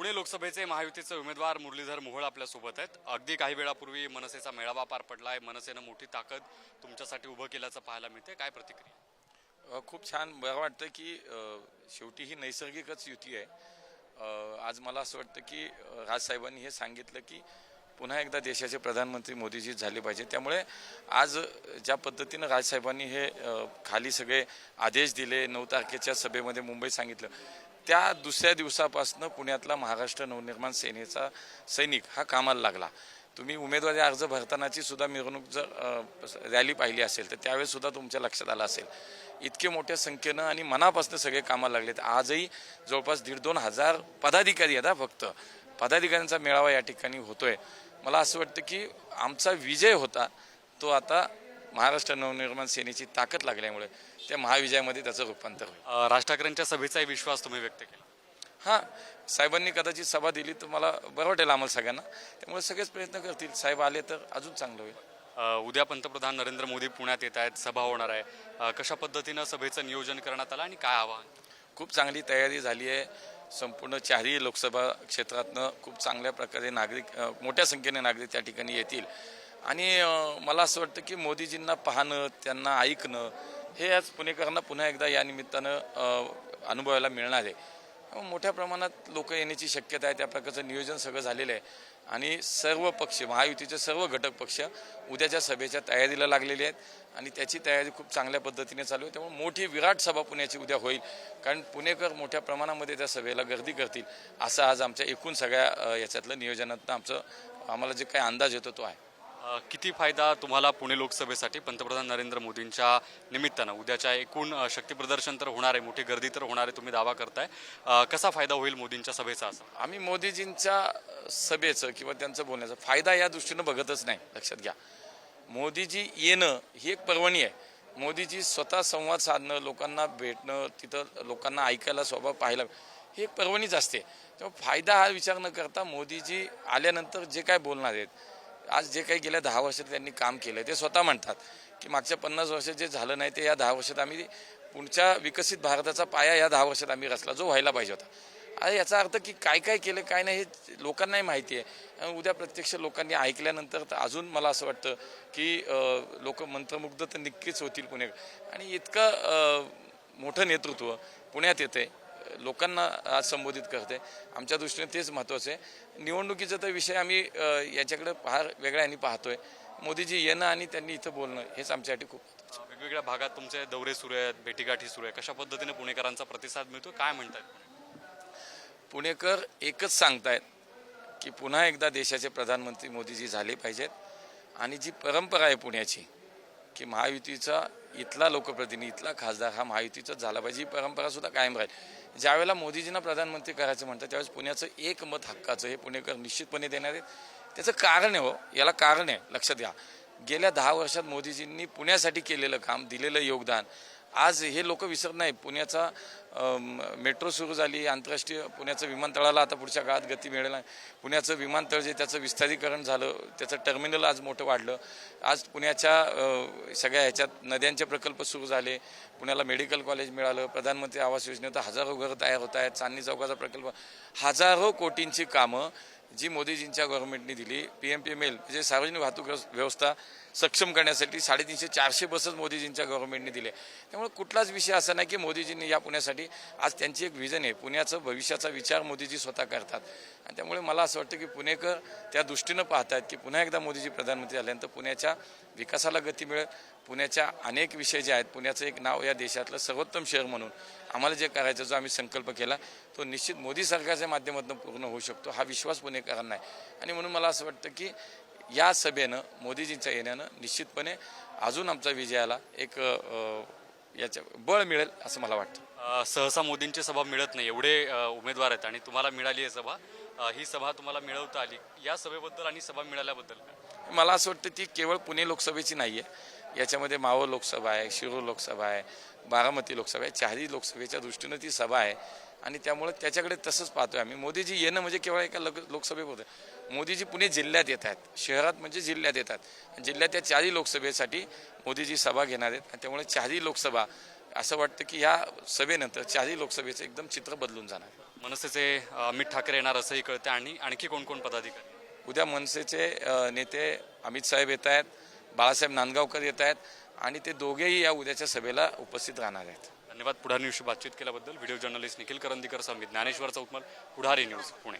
पुणे लोकसभेचे महायुतीचे उमेदवार मुरलीधर मोहोळ आपल्यासोबत आहेत. अगदी काही वेळापूर्वी मनसेचा मेळावा पार पडला आहे मनसेनं मोठी ताकद तुमच्यासाठी उभं केल्याचं पाहायला मिळते काय प्रतिक्रिया? खूप छान. बरं वाटतं की शेवटी ही नैसर्गिकच युती आहे. आज मला असं वाटतं की राजसाहेबांनी हे सांगितलं की पुन्हा एकदा देशाचे प्रधानमंत्री मोदीजी झाले पाहिजे. त्यामुळे आज ज्या पद्धतीनं राजसाहेबांनी हे खाली सगळे आदेश दिले नऊ तारखेच्या सभेमध्ये मुंबईत सांगितलं त्या दुसऱ्या दिवसापासून पुण्यातला महाराष्ट्र नवनिर्माण सेनेचा सैनिक हा कामाला लागला. तुम्ही उमेदवारी अर्ज भरतानाची सुद्धा मिरवणूक जर रॅली पाहिली असेल तर त्यावेळेस सुद्धा तुमच्या लक्षात आलं असेल. इतके मोठ्या संख्येनं आणि मनापासून सगळे कामाला लागलेत. आजही जवळपास दीड दोन हजार पदाधिकारी आहेत हा फक्त. पदाधिकाऱ्यांचा मेळावा या ठिकाणी होतोय. मला असं वाटतं की आमचा विजय होता तो आता महाराष्ट्र नवनिर्माण सेनेची ताकद लागल्यामुळे त्या महाविजयामध्ये त्याचं रूपांतर होईल. राज ठाकरेंच्या सभेचाही विश्वास तुम्ही व्यक्त केला? हां साहेबांनी कदाचित सभा दिली तर मला बरं वाटेल आम्हाला सगळ्यांना. त्यामुळे सगळेच प्रयत्न करतील. साहेब आले तर अजून चांगलं होईल. अं, उद्या पंतप्रधान नरेंद्र मोदी पुण्यात येत आहेत सभा होणार आहे. अं, कशा पद्धतीनं सभेचं नियोजन करण्यात आलं आणि काय आव्हान? खूप चांगली तयारी झाली आहे. संपूर्ण चारही लोकसभा क्षेत्रातनं खूप चांगल्या प्रकारे नागरिक अ, मोठ्या संख्येने नागरिक त्या ठिकाणी येतील. आणि मला असं वाटतं की मोदीजींना पाहणं त्यांना ऐकणं हे आज पुणेकरांना पुन्हा एकदा या निमित्तानं अनुभवायला मिळणार आहे. मोठ्या प्रमाणात लोक येण्याची शक्यता आहे त्या प्रकारचं नियोजन सगळं झालेलं आहे. आणि सर्व पक्ष महायुतीचे सर्व घटक पक्ष उद्याच्या सभेच्या तयारीला लागलेले आहेत. आणि त्याची तयारी खूप चांगल्या पद्धतीने चालू आहे. त्यामुळे मोठी विराट सभा पुण्याची उद्या होईल. कारण पुणेकर मोठ्या प्रमाणामध्ये त्या सभेला गर्दी करतील असं आज आमच्या एकूण सगळ्या याच्यातलं नियोजनातनं आमचं आम्हाला जे काही अंदाज येतो तो आहे. किती फायदा तुम्हाला पुणे लोकसभेसाठी पंतप्रधान नरेंद्र मोदींच्या निमित्तानं? उद्याच्या एकूण शक्तीप्रदर्शन तर होणार आहे मोठी गर्दी तर होणार आहे तुम्ही दावा करताय. कसा फायदा होईल मोदींच्या सभेचा असा? आम्ही मोदीजींच्या सभेचं किंवा त्यांचं बोलण्याचा फायदा या दृष्टीनं बघतच नाही लक्षात घ्या. मोदीजी येणं ही एक पर्वणी आहे. मोदीजी स्वतः संवाद साधणं लोकांना भेटणं तिथं लोकांना ऐकायला स्वभाव पाहायला ही एक पर्वणीच असते. तेव्हा फायदा हा विचार न करता मोदीजी आल्यानंतर जे काय बोलणार आहेत आज जे काही गेल्या दहा वर्षात त्यांनी काम केलं ते स्वतः म्हणतात की मागच्या पन्नास वर्षात जे झालं नाही ते या दहा वर्षात आम्ही पुढच्या विकसित भारताचा पाया या दहा वर्षात आम्ही रचला जो व्हायला पाहिजे होता. अरे याचा अर्थ की काय काय केलं काय नाही हे लोकांनाही माहिती आहे. उद्या प्रत्यक्ष लोकांनी ऐकल्यानंतर तर अजून मला असं वाटतं की लोक मंत्रमुग्ध तर नक्कीच होतील पुणे. आणि इतकं मोठं नेतृत्व पुण्यात येते लोकांना आज संबोधित करते. आमच्या दृष्टीने तेच महत्त्वाचं आहे. निवडणुकीचा तर विषय आम्ही याच्याकडे फार वेगळ्या आणि पाहतोय. मोदीजी येणं आणि त्यांनी इथं बोलणं हेच आमच्यासाठी खूप. वेगवेगळ्या भागात तुमचे दौरे सुरू आहेत भेटीगाठी सुरू आहे कशा पद्धतीने पुणेकरांचा प्रतिसाद मिळतो काय म्हणतात पुणेकर एकच सांगतायत की पुन्हा एकदा देशाचे प्रधानमंत्री मोदीजी झाले पाहिजेत. आणि जी परंपरा आहे पुण्याची की महायुतीचा इथला लोकप्रतिनिधी इथला खासदार हा महायुतीचाच झाला पाहिजे ही परंपरा सुद्धा कायम राहील. ज्यावेळेला मोदीजींना प्रधानमंत्री करायचं म्हणतात त्यावेळेस पुण्याचं एक मत हक्काचं हे पुणेकर निश्चितपणे देणार आहेत त्याचं कारण आहे हो याला कारण आहे लक्षात घ्या. गेल्या दहा वर्षात मोदीजींनी पुण्यासाठी केलेलं काम दिलेलं योगदान आज हे लोक विसरत नाही पुण्याचा मेट्रो सुरू झाली आंतरराष्ट्रीय पुण्याचं विमानतळाला आता पुढच्या काळात गती मिळेल. नाही पुण्याचं विमानतळ जे त्याचं विस्तारीकरण झालं त्याचं टर्मिनल आज मोठं वाढलं. आज पुण्याच्या सगळ्या ह्याच्यात नद्यांचे प्रकल्प सुरू झाले. पुण्याला मेडिकल कॉलेज मिळालं. प्रधानमंत्री आवास योजनेत हजारो घरं तयार होत आहेत. चांदणी चौकाचा प्रकल्प. हजारो कोटींची कामं जी मोदीजींच्या गव्हर्नमेंटने दिली. P M P M L म्हणजे सार्वजनिक वाहतूक व्यवस्था सक्षम करण्यासाठी साडेतीनशे चारशे बसच मोदीजींच्या गव्हर्नमेंटने दिले. त्यामुळे कुठलाच विषय असा नाही की मोदीजींनी या पुण्यासाठी आज त्यांची एक व्हिजन आहे. पुण्याचं भविष्याचा विचार मोदीजी स्वतः करतात. आणि त्यामुळे मला असं वाटतं की पुणेकर त्या दृष्टीनं पाहतात की पुन्हा एकदा मोदीजी प्रधानमंत्री झाल्यानंतर पुण्याच्या विकासाला गती मिळेल. पुण्याच्या अनेक विषय जे आहेत पुण्याचं एक नाव या देशातलं सर्वोत्तम शहर म्हणून आम्हाला जे करायचं जो आम्ही संकल्प केला तो निश्चित मोदी सरकारच्या माध्यमातून पूर्ण होऊ शकतो. हा विश्वास पुणेकरांना आहे. आणि म्हणून मला असं वाटतं की या सभेनं मोदीजींच्या येण्यानं निश्चितपणे अजून आमच्या विजयाला एक याच्या बळ मिळेल असं मला वाटतं. सहसा मोदींची सभा मिळत नाही. एवढे उमेदवार आहेत आणि तुम्हाला मिळाली आहे सभा. ही सभा तुम्हाला मिळवता आली. या सभेबद्दल आणि सभा मिळाल्याबद्दल? मला असं वाटतं ती केवळ पुणे लोकसभेची नाही आहे याच्यामध्ये मावळ लोकसभा आहे शिरूर लोकसभा आहे बारामती लोकसभा आहे चारही लोकसभेच्या दृष्टीनं ती सभा आहे. आणि त्यामुळे त्याच्याकडे तसंच पाहतोय आम्ही. मोदीजी येणं म्हणजे केवळ एका लोक लोकसभेपुरतं. मोदीजी पुणे जिल्ह्यात येत आहेत. शहरात म्हणजे जिल्ह्यात येतात जिल्ह्यात या चारही लोकसभेसाठी मोदीजी सभा घेणार आहेत. आणि त्यामुळे चारही लोकसभा असं वाटतं की या सभेनंतर चारही लोकसभेचं एकदम चित्र बदलून जाणार. आहे मनसेचे अमित ठाकरे येणार असंही कळतं आणि आणखी कोण कोण पदाधिकारी? उद्या मनसेचे नेते अमित साहेब येत आहेत. बाळासाहेब नांदगावकर येत आहेत आणि ते दोघेही या उद्याच्या सभेला उपस्थित राहणार आहेत. धन्यवाद. पुढारी न्यूजशी बातचीत केल्याबद्दल video journalist Nikhil Karandikar Samit Dnyaneshwar चौकमल Pudhari news Pune.